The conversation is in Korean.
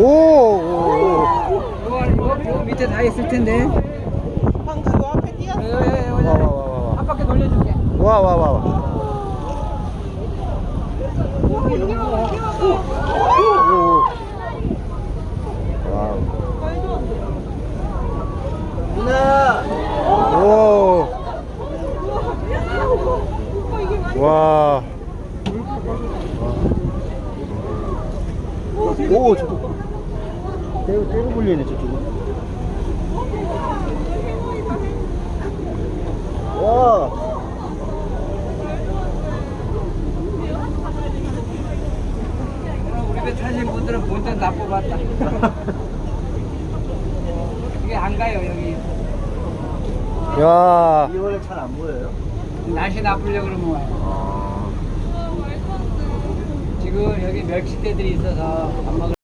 오, 오, 오. 밑에 다 있을 텐데. 방금 요 앞에 뛰었어. 예, 예, 예. 와, 와, 와, 와, 와. 앞바퀴 돌려줄게. 와, 와, 와, 와. 와. 오. 저거. 떼고, 떼고 불리네, 저쪽은. 와. 우리 배 타신 분들은 본전 다 뽑았다. 이게 안 가요, 여기. 야. 이번에 잘 안 보여요? 날씨 나쁘려 그러면 와요. 지금 여기 멸치대들이 있어서 밥 먹을